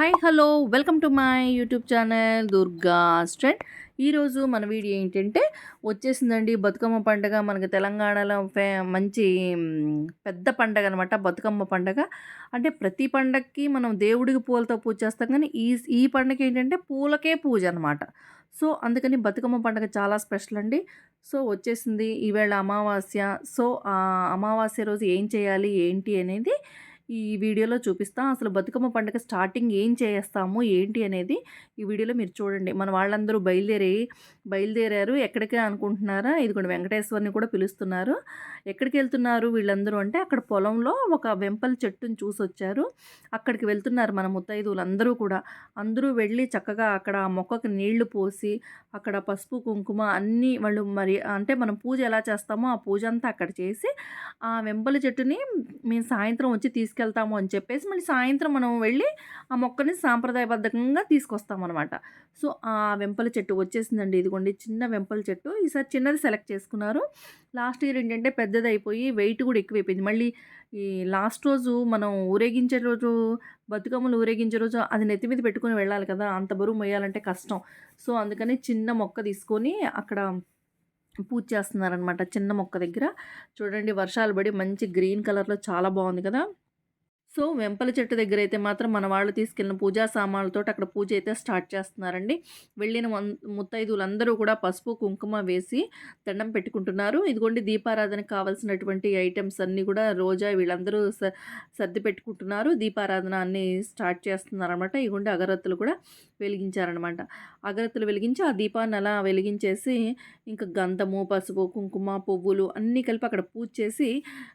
Hi hello welcome to my YouTube channel Durga స్ట్రెండ్ ఈరోజు మన video ఏంటంటే వచ్చేసిందండి బతుకమ్మ పండుగ. మనకి తెలంగాణలో ఫే మంచి పెద్ద పండగ అనమాట బతుకమ్మ పండగ. అంటే ప్రతి పండగకి మనం దేవుడికి పూలతో పూజ చేస్తాం కానీ ఈ ఈ పండగ ఏంటంటే పూలకే పూజ అనమాట సో అందుకని బతుకమ్మ పండుగ చాలా స్పెషల్ అండి. సో వచ్చేసింది ఈవేళ అమావాస్య. సో ఆ అమావాస్య రోజు ఏం చేయాలి ఏంటి అనేది ఈ వీడియోలో చూపిస్తాం. అసలు బతుకమ్మ పండుగ స్టార్టింగ్ ఏం చేస్తాము ఏంటి అనేది ఈ వీడియోలో మీరు చూడండి. మన వాళ్ళందరూ బయలుదేరి బయలుదేరారు. ఎక్కడికి అనుకుంటున్నారా? ఇదిగోండి వెంకటేశ్వరిని కూడా పిలుస్తున్నారు. ఎక్కడికి వెళ్తున్నారు వీళ్ళందరూ అంటే అక్కడ పొలంలో ఒక వెంపల్ చెట్టుని చూసి వచ్చారు అక్కడికి వెళ్తున్నారు మన ముత్తైదువులు అందరూ కూడా. అందరూ వెళ్ళి చక్కగా అక్కడ ఆ మొక్కకి నీళ్ళు పోసి అక్కడ పసుపు కుంకుమ అన్నీ వాళ్ళు మరి అంటే మనం పూజ ఎలా చేస్తామో ఆ పూజ అంతా అక్కడ చేసి ఆ వెంపల చెట్టుని మేము సాయంత్రం వచ్చి తీసుకెళ్తాము అని చెప్పేసి మళ్ళీ సాయంత్రం మనం వెళ్ళి ఆ మొక్కని సాంప్రదాయబద్ధంగా తీసుకొస్తాం అనమాట సో ఆ వెంపల చెట్టు వచ్చేసిందండి. ఇదిగోండి చిన్న వెంపల చెట్టు. ఈసారి చిన్నది సెలెక్ట్ చేసుకున్నారు. లాస్ట్ ఇయర్ ఏంటంటే పెద్దది అయిపోయి వెయిట్ కూడా ఎక్కువైపోయింది. మళ్ళీ ఈ లాస్ట్ రోజు మనం ఊరేగించే రోజు బతుకమ్మలు ఊరేగించే రోజు అది నెత్తి మీద పెట్టుకుని వెళ్ళాలి కదా. అంత బరువు మొయ్యాలంటే కష్టం. సో అందుకని చిన్న మొక్క తీసుకొని అక్కడ పూజ చేస్తున్నారనమాట చిన్న మొక్క దగ్గర. చూడండి వర్షాలు పడి మంచి గ్రీన్ కలర్లో చాలా బాగుంది కదా. సో వెంపల చెట్టు దగ్గర అయితే మాత్రం మన వాళ్ళు తీసుకెళ్ళిన పూజా సామాన్లతో అక్కడ పూజ అయితే స్టార్ట్ చేస్తున్నారండి. వెళ్ళిన వన్- ముత్తైదువులందరూ కూడా పసుపు కుంకుమ వేసి దండం పెట్టుకుంటున్నారు. ఇదిగోండి దీపారాధనకు కావాల్సినటువంటి ఐటమ్స్ అన్నీ కూడా రోజా వీళ్ళందరూ స- సర్ది పెట్టుకుంటున్నారు. దీపారాధన అన్నీ స్టార్ట్ చేస్తున్నారనమాట ఇదిగోండి అగరత్తులు కూడా వెలిగించారనమాట అగరత్తులు వెలిగించి ఆ దీపాన్ని అలా వెలిగించేసి ఇంకా గంధము పసుపు కుంకుమ పువ్వులు అన్నీ కలిపి అక్కడ పూజ చేసి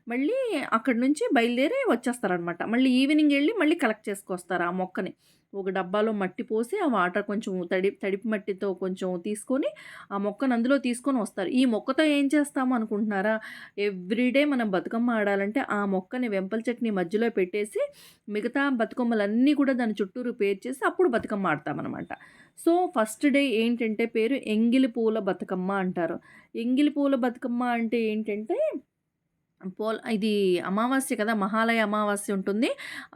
మళ్ళీ అక్కడి నుంచి బయలుదేరి వచ్చేస్తారనమాట మళ్ళీ ఈవినింగ్ వెళ్ళి మళ్ళీ కలెక్ట్ చేసుకొస్తారు ఆ మొక్కని. ఒక డబ్బాలో మట్టి పోసి ఆ వాటర్ కొంచెం తడి తడిపి మట్టితో కొంచెం తీసుకొని ఆ మొక్కను అందులో తీసుకొని వస్తారు. ఈ మొక్కతో ఏం చేస్తాము అనుకుంటున్నారా? ఎవ్రీడే మనం బతుకమ్మ ఆడాలంటే ఆ మొక్కని వెంపల చట్నీ మధ్యలో పెట్టేసి మిగతా బతుకమ్మలన్నీ కూడా దాని చుట్టూరు పేర్చేసి అప్పుడు బతుకమ్మ ఆడతామన్నమాట. సో ఫస్ట్ డే ఏంటంటే పేరు ఎంగిలి పూల బతుకమ్మ అంటారు. ఎంగిలి పూల బతుకమ్మ అంటే ఏంటంటే పోల్ ఇది అమావాస్య కదా మహాలయ అమావాస్య ఉంటుంది.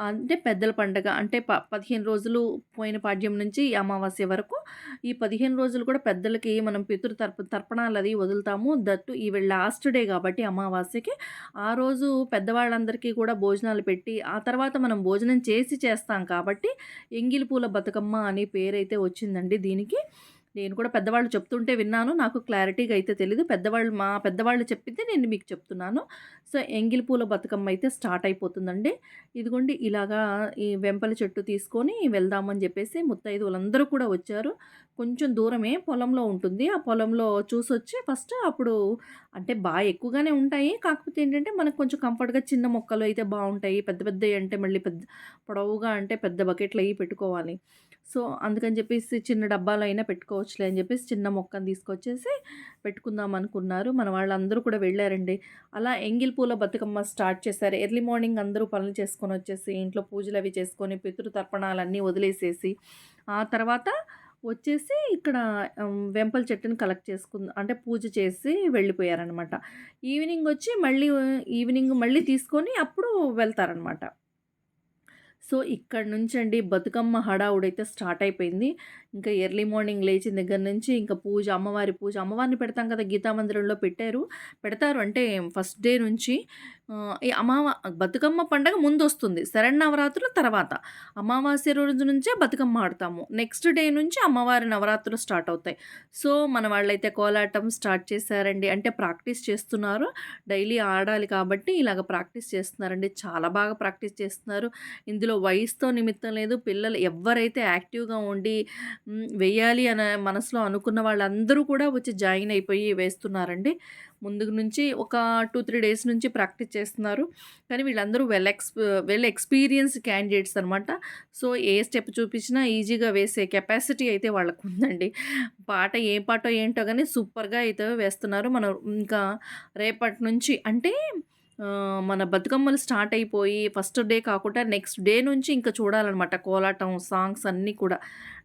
అంటే పెద్దల పండగ అంటే ప పదిహేను రోజులు పోయిన పాడ్యం నుంచి ఈ అమావాస్య వరకు. ఈ పదిహేను రోజులు కూడా పెద్దలకి మనం పితృ తర్ప తర్పణాలు అది వదులుతాము. దట్టు ఈ లాస్ట్ డే కాబట్టి అమావాస్యకి. ఆ రోజు పెద్దవాళ్ళందరికీ కూడా భోజనాలు పెట్టి ఆ తర్వాత మనం భోజనం చేసి చేస్తాం కాబట్టి ఎంగిలి పూల బతుకమ్మ అనే పేరైతే వచ్చిందండి దీనికి. నేను కూడా పెద్దవాళ్ళు చెప్తుంటే విన్నాను. నాకు క్లారిటీగా అయితే తెలీదు. పెద్దవాళ్ళు మా పెద్దవాళ్ళు చెప్పింది నేను మీకు చెప్తున్నాను. సో ఎంగిలి పూల బతుకమ్మ అయితే స్టార్ట్ అయిపోతుందండి. ఇదిగోండి ఇలాగా ఈ వెంపల చెట్టు తీసుకొని వెళ్దామని చెప్పేసి ముత్తైదువులందరూ కూడా వచ్చారు. కొంచెం దూరమే పొలంలో ఉంటుంది. ఆ పొలంలో చూసొచ్చి ఫస్ట్ అప్పుడు అంటే బాగా ఎక్కువగానే ఉంటాయి. కాకపోతే ఏంటంటే మనకు కొంచెం కంఫర్ట్గా చిన్న మొక్కలు అయితే బాగుంటాయి. పెద్ద పెద్దవి అంటే మళ్ళీ పెద్ద పొడవుగా అంటే పెద్ద బకెట్లు అవి పెట్టుకోవాలి. సో అందుకని చెప్పేసి చిన్న డబ్బాలో అయినా పెట్టుకోవచ్చులే అని చెప్పేసి చిన్న మొక్కను తీసుకొచ్చేసి పెట్టుకుందాం అనుకున్నారు. మన వాళ్ళందరూ కూడా వెళ్ళారండి. అలా ఎంగిల్ పూల బతుకమ్మ స్టార్ట్ చేశారు. ఎర్లీ మార్నింగ్ అందరూ పనులు చేసుకొని వచ్చేసి ఇంట్లో పూజలు అవి చేసుకొని పితృతర్పణాలన్నీ వదిలేసేసి ఆ తర్వాత వచ్చేసి ఇక్కడ వెంపల చెట్టుని కలెక్ట్ చేసుకుంది అంటే పూజ చేసి వెళ్ళిపోయారనమాట ఈవినింగ్ వచ్చి మళ్ళీ ఈవినింగ్ మళ్ళీ తీసుకొని అప్పుడు వెళ్తారనమాట సో ఇక్కడ నుంచండి బతుకమ్మ హడావుడైతే స్టార్ట్ అయిపోయింది. ఇంకా ఎర్లీ మార్నింగ్ లేచిన దగ్గర నుంచి ఇంకా పూజ అమ్మవారి పూజ అమ్మవారిని పెడతాం కదా గీతా మందిరంలో పెట్టారు. పెడతారు అంటే ఫస్ట్ డే నుంచి ఈ అమావా బతుకమ్మ పండగ ముందు వస్తుంది శరణవరాత్రుల తర్వాత. అమావాస్య రోజు నుంచే బతుకమ్మ ఆడతాము. నెక్స్ట్ డే నుంచి అమ్మవారి నవరాత్రులు స్టార్ట్ అవుతాయి. సో మన వాళ్ళైతే కోలాటం స్టార్ట్ చేశారండి. అంటే ప్రాక్టీస్ చేస్తున్నారు. డైలీ ఆడాలి కాబట్టి ఇలాగ ప్రాక్టీస్ చేస్తున్నారండి. చాలా బాగా ప్రాక్టీస్ చేస్తున్నారు. ఇందులో వయసుతో నిమిత్తం లేదు. పిల్లలు ఎవరైతే యాక్టివ్గా ఉండి వేయాలి వెయ్యాలి అనే మనసులో అనుకున్న వాళ్ళందరూ కూడా వచ్చి జాయిన్ అయిపోయి వేస్తున్నారండి. ముందు నుంచి ఒక టూ త్రీ డేస్ నుంచి ప్రాక్టీస్ చేస్తున్నారు. కానీ వీళ్ళందరూ well ex well experience candidates అనమాట సో ఏ స్టెప్ చూపించినా ఈజీగా వేసే కెపాసిటీ అయితే వాళ్ళకు ఉందండి పాట ఏ పాటో ఏంటో కానీ సూపర్గా అయితే వేస్తున్నారు. మనం ఇంకా రేపటి నుంచి అంటే మన బతుకమ్మలు స్టార్ట్ అయిపోయి ఫస్ట్ డే కాకుండా నెక్స్ట్ డే నుంచి ఇంకా చూడాలన్నమాట. కోలాటం సాంగ్స్ అన్నీ కూడా.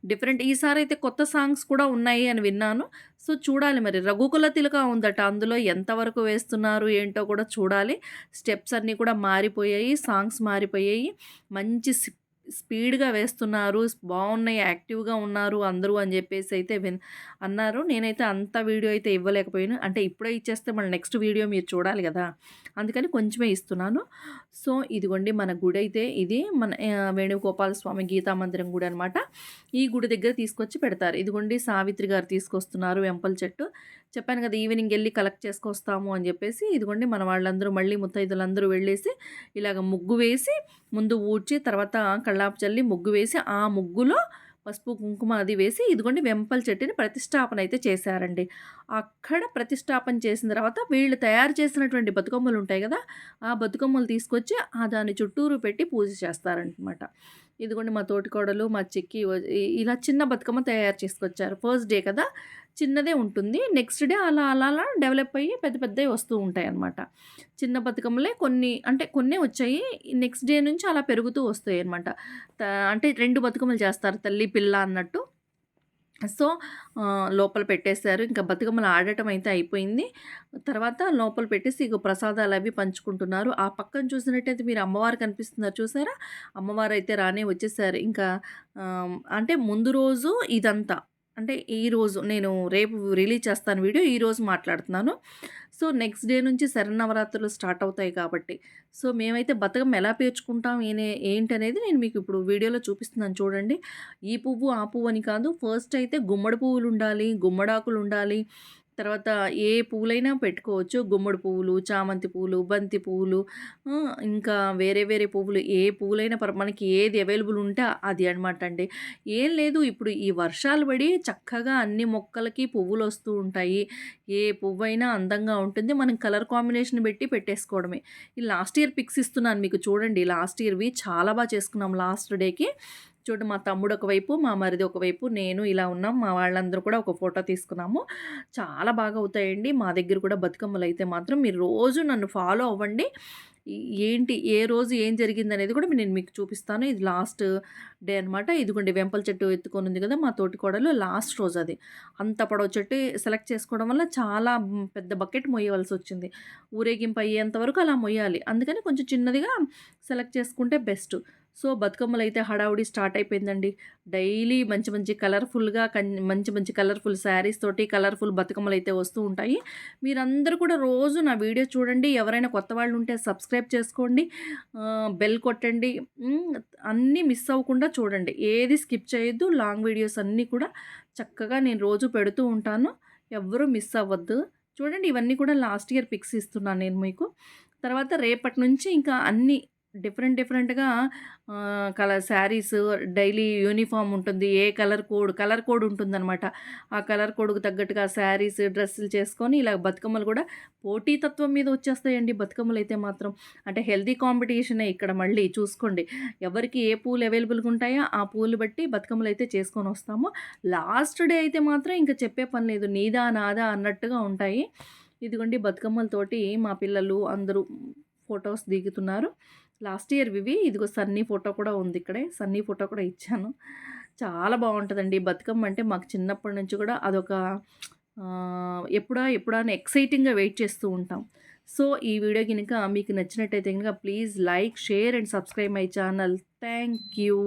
డిఫరెంట్ ఈసారి అయితే కొత్త సాంగ్స్ కూడా ఉన్నాయి అని విన్నాను. సో చూడాలి మరి. రఘుకుల తిలక ఉందట. అందులో ఎంతవరకు వేస్తున్నారు ఏంటో కూడా చూడాలి. స్టెప్స్ అన్నీ కూడా మారిపోయాయి సాంగ్స్ మారిపోయాయి. మంచి స్పీడ్‌గా వేస్తున్నారు. బాగున్నాయి యాక్టివ్‌గా ఉన్నారు అందరూ అని చెప్పేసి అయితే విన్ అన్నారు. నేనైతే అంత వీడియో అయితే ఇవ్వలేకపోయాను. అంటే ఇప్పుడే ఇచ్చేస్తే మళ్ళీ నెక్స్ట్ వీడియో మీరు చూడాలి కదా అందుకని కొంచెమే ఇస్తున్నాను. సో, ఇదిగోండి మన గుడి అయితే ఇది మన వేణుగోపాల స్వామి గీతా మందిరం గుడి అనమాట. ఈ గుడి దగ్గర తీసుకొచ్చి పెడతారు. ఇదిగోండి సావిత్రి గారు తీసుకొస్తున్నారు వెంపల చెట్టు. చెప్పాను కదా! ఈవినింగ్ వెళ్ళి కలెక్ట్ చేసుకొస్తాము అని చెప్పేసి ఇదిగోండి మన వాళ్ళందరూ మళ్ళీ ముత్తైదులందరూ వెళ్ళేసి, ఇలాగ ముగ్గు వేసి, ముందు ఊడ్చి, తర్వాత కళ్ళాపు చల్లి ముగ్గు వేసి, ఆ ముగ్గులో పసుపు, కుంకుమ అది వేసి, ఇదిగోండి వెంపల చెట్టుని ప్రతిష్టాపన అయితే చేశారండి. అక్కడ ప్రతిష్టాపన చేసిన తర్వాత వీళ్ళు తయారు చేసినటువంటి బతుకమ్మలు ఉంటాయి కదా ఆ బతుకమ్మలు తీసుకొచ్చి ఆ దాని చుట్టూరు పెట్టి పూజ చేస్తారనమాట. ఇదిగోండి మా తోటికోడలు, మా చెక్కి ఇలా చిన్న బతుకమ్మ తయారు చేసుకొచ్చారు. ఫస్ట్ డే కదా! చిన్నదే ఉంటుంది. నెక్స్ట్ డే అలా అలా అలా డెవలప్ అయ్యి పెద్ద పెద్దవి వస్తూ ఉంటాయి అన్నమాట చిన్న బతుకమ్మలే కొన్ని అంటే కొన్ని వచ్చాయి. నెక్స్ట్ డే నుంచి అలా పెరుగుతూ వస్తాయి అనమాట అంటే రెండు బతుకమ్మలు చేస్తారు తల్లి, పిల్ల అన్నట్టు. సో, లోపల పెట్టేశారు. ఇంకా బతుకమ్మలు ఆడటం అయితే అయిపోయింది. తర్వాత లోపల పెట్టేసి ప్రసాదాలు అవి పంచుకుంటున్నారు. ఆ పక్కన చూసినట్టయితే మీరు అమ్మవారు కనిపిస్తున్నారు చూసారా? అమ్మవారు అయితే రానే వచ్చేసారు. ఇంకా అంటే ముందు రోజు ఇదంతా. అంటే ఈరోజు నేను రేపు రిలీజ్ చేస్తాను వీడియో. ఈరోజు మాట్లాడుతున్నాను. సో, నెక్స్ట్ డే నుంచి శరన్నవరాత్రులు స్టార్ట్ అవుతాయి కాబట్టి. సో, మేమైతే బతుకమ్మ ఎలా పేర్చుకుంటాం ఏనే ఏంటనేది నేను మీకు ఇప్పుడు వీడియోలో చూపిస్తున్నాను చూడండి. ఈ పువ్వు, ఆ పువ్వు అని కాదు. ఫస్ట్ అయితే గుమ్మడి పువ్వులు ఉండాలి గుమ్మడాకులు ఉండాలి తర్వాత ఏ పువ్వులైనా పెట్టుకోవచ్చు. గుమ్మడి పువ్వులు, చామంతి పువ్వులు, బంతి పువ్వులు ఇంకా వేరే వేరే పువ్వులు ఏ పువ్వులైనా మనకి ఏది అవైలబుల్ ఉంటే అది అనమాట అండి. ఏం లేదు ఇప్పుడు ఈ వర్షాలు పడి చక్కగా అన్ని మొక్కలకి పువ్వులు వస్తూ ఉంటాయి. ఏ పువ్వైనా అందంగా ఉంటుంది. మనం కలర్ కాంబినేషన్ పెట్టి పెట్టేసుకోవడమే. ఈ లాస్ట్ ఇయర్ పిక్స్ ఇస్తున్నాను మీకు చూడండి. లాస్ట్ ఇయర్‌వి చాలా బాగా చేసుకున్నాం లాస్ట్ డేకి. చూడు మా తమ్ముడు ఒకవైపు, మా మరిది ఒకవైపు, నేను ఇలా ఉన్నాం. మా వాళ్ళందరూ కూడా ఒక ఫోటో తీసుకున్నాము. చాలా బాగా అవుతాయండి. మా దగ్గర కూడా బతుకమ్మలు అయితే మాత్రం మీరు రోజు నన్ను ఫాలో అవ్వండి. ఏంటి ఏ రోజు ఏం జరిగిందనేది కూడా నేను మీకు చూపిస్తాను. ఇది లాస్ట్ డే అనమాట. ఇదిగోండి వెంపల చెట్టు ఎత్తుకొని ఉంది కదా! మా తోటి తోటికోడలు లాస్ట్ రోజు అది. అంత పొడవు చెట్టు సెలెక్ట్ చేసుకోవడం వల్ల చాలా పెద్ద బకెట్ మొయ్యవలసి వచ్చింది ఊరేగింపు అయ్యేంత వరకు అలా మొయ్యాలి. అందుకని కొంచెం చిన్నదిగా సెలెక్ట్ చేసుకుంటే బెస్ట్. సో, బతుకమ్మలు అయితే హడావుడి స్టార్ట్ అయిపోయిందండి. డైలీ మంచి మంచి కలర్‌ఫుల్‌గా కన్ మంచి మంచి కలర్‌ఫుల్ శారీస్ తోటి కలర్‌ఫుల్ అయితే వస్తూ ఉంటాయి. మీరందరూ కూడా రోజు నా వీడియో చూడండి. ఎవరైనా కొత్త వాళ్ళు ఉంటే సబ్స్క్రైబ్ చేసుకోండి. బెల్ కొట్టండి. అన్నీ మిస్ అవ్వకుండా చూడండి. ఏది స్కిప్ చేయొద్దు. లాంగ్ వీడియోస్ అన్నీ కూడా చక్కగా నేను రోజు పెడుతూ ఉంటాను. ఎవ్వరూ మిస్ అవ్వద్దు. చూడండి ఇవన్నీ కూడా లాస్ట్ ఇయర్ పిక్స్ ఇస్తున్నాను నేను మీకు. తర్వాత రేపటి నుంచి ఇంకా అన్నీ డిఫరెంట్ డిఫరెంట్‌గా కలర్ శారీస్ డైలీ యూనిఫామ్ ఉంటుంది. ఏ కలర్ కోడ్, కలర్ కోడ్ ఉంటుందనమాట. ఆ కలర్ కోడ్కు తగ్గట్టుగా శారీస్, డ్రెస్సులు చేసుకొని ఇలా బతుకమ్మలు కూడా పోటీతత్వం మీద వచ్చేస్తాయండి బతుకమ్మలు అయితే మాత్రం. అంటే హెల్తీ కాంపిటీషనే ఇక్కడ మళ్ళీ చూసుకోండి. ఎవరికి ఏ పూలు అవైలబుల్‌గా ఉంటాయో ఆ పూలు బట్టి బతుకమ్మలు అయితే చేసుకొని వస్తాము లాస్ట్ డే అయితే మాత్రం ఇంక చెప్పే పని లేదు. నీదా నాదా అన్నట్టుగా ఉంటాయి. ఇదిగోండి బతుకమ్మలతోటి మా పిల్లలు అందరూ ఫోటోస్ దిగుతున్నారు. లాస్ట్ ఇయర్ వివి ఇదిగో సన్నీ ఫోటో కూడా ఉంది ఇక్కడే. సన్నీ ఫోటో కూడా ఇచ్చాను. చాలా బాగుంటుందండి బతుకమ్మ అంటే మాకు చిన్నప్పటి నుంచి కూడా అదొక ఎప్పుడా ఎప్పుడా ఎక్సైటింగ్‌గా వెయిట్ చేస్తూ ఉంటాం. సో, ఈ వీడియో కనుక మీకు నచ్చినట్టయితే కనుక please like, share and subscribe my channel. Thank you.